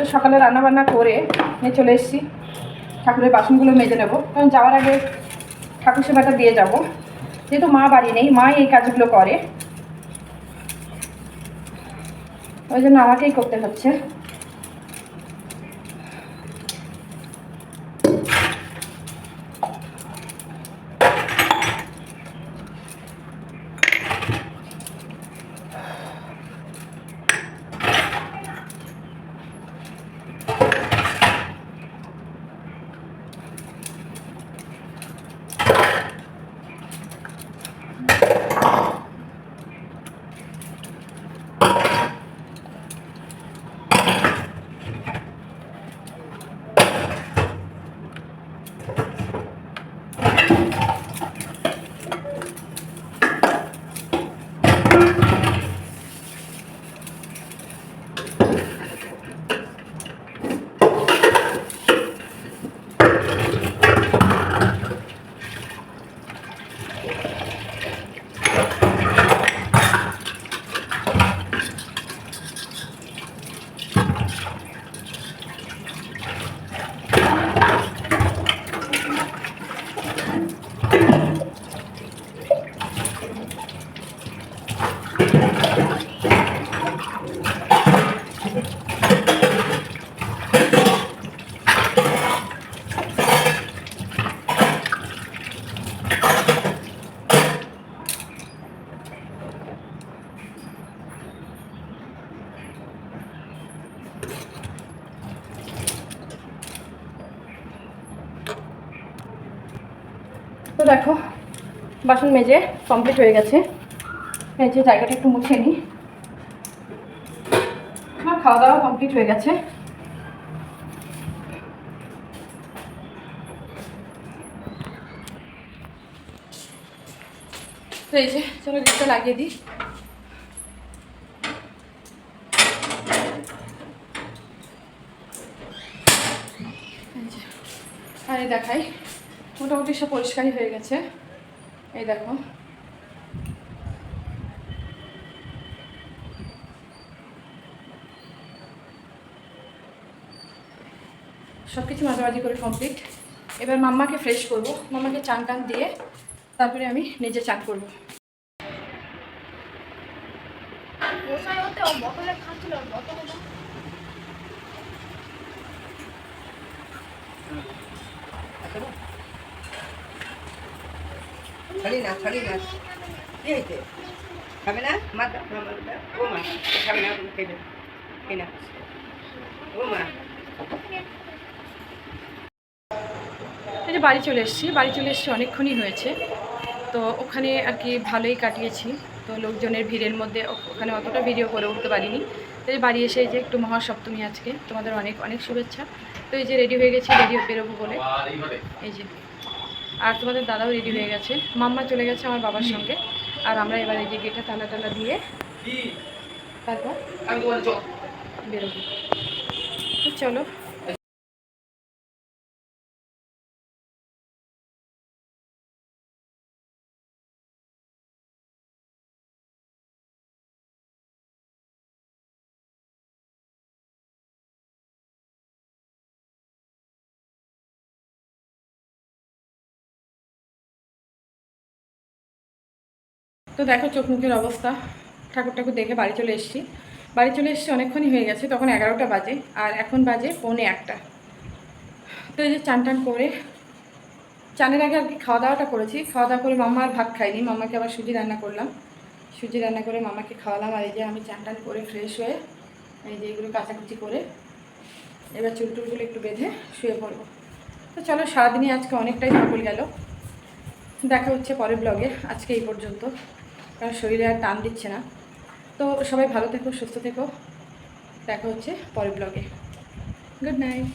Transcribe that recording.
তো সকালে রান্নাবান্না করে নিয়ে চলে এসেছি। ঠাকুরের বাসনগুলো মেজে নেব। কারণ যাওয়ার আগে ঠাকুর সেবাটা দিয়ে যাব। যেহেতু মা বাড়ি নেই, মাই এই কাজগুলো করে। ওই জন্য আমাকেই করতে হচ্ছে। তো দেখো, বাসন মেজে কমপ্লিট হয়ে গেছে। যে জায়গাটা একটু মুছে নিই। আমার খাওয়া দাওয়া কমপ্লিট হয়ে গেছে। এই যে, চলো গেটটা লাগিয়ে দিই। আর দেখাই। মোটামুটি সব পরিষ্কারই হয়ে গেছে। এই দেখো। সব কিছু মাঝামাঝি করে কমপ্লিট এবার মাম্মাকে ফ্রেশ করব। মাম্মাকে চান টান দিয়ে তারপরে আমি নিজে চান করব। বসাই হতে ছাড়ি না ছাড়ি না। কি হয়েছে? খাবে না? মা ও মা, খাবে না খেয়ে খেয়ে না ও মা। বাড়ি চলে এসেছি, বাড়ি চলে এসেছি অনেকক্ষণই হয়েছে। তো ওখানে আর কি ভালোই কাটিয়েছি। তো লোকজনের ভিড়ের মধ্যে ওখানে অতটা ভিডিও করে উঠতে পারিনি। তো বাড়ি এসে যে একটু মহাসপ্তমী আজকে। তোমাদের অনেক অনেক শুভেচ্ছা। তো এই যে রেডি হয়ে গেছি রেডি বেরোবো বলে। এই যে। আর তোমাদের দাদাও রেডি হয়ে গেছে। মাম্মা চলে গেছে আমার বাবার সঙ্গে। আর আমরা এবার এই যে গেটা টানা টালা দিয়ে তারপর বেরোবো। তো চলো তো দেখো চোখ মুখের অবস্থা। ঠাকুর ঠাকুর দেখে বাড়ি চলে এসেছি। বাড়ি চলে এসেছি অনেকক্ষণই হয়ে গেছে, তখন এগারোটা বাজে, আর এখন বাজে পৌনে একটা। তো এই যে চান টান করে, চানের আগে আর কি খাওয়া দাওয়াটা করেছি। খাওয়া দাওয়া করে মাম্মা আর ভাত খাইনি, মাম্মাকে আবার সুজি রান্না করলাম। সুজি রান্না করে মামাকে খাওয়ালাম, আর এই যে আমি চান টান করে ফ্রেশ হয়ে এই যে এগুলো কাচাকুচি করে এবার চুল টুলগুলো একটু বেঁধে শুয়ে পড়ব। তো চলো, সারাদিনই আজকে অনেকটাই সফল গেল। দেখা হচ্ছে পরের ব্লগে আজকে এই পর্যন্ত। কারণ শরীরে আর টান দিচ্ছে না। তো সবাই ভালো থেকো, সুস্থ থেকো। দেখা হচ্ছে পরের ব্লগে গুড নাইট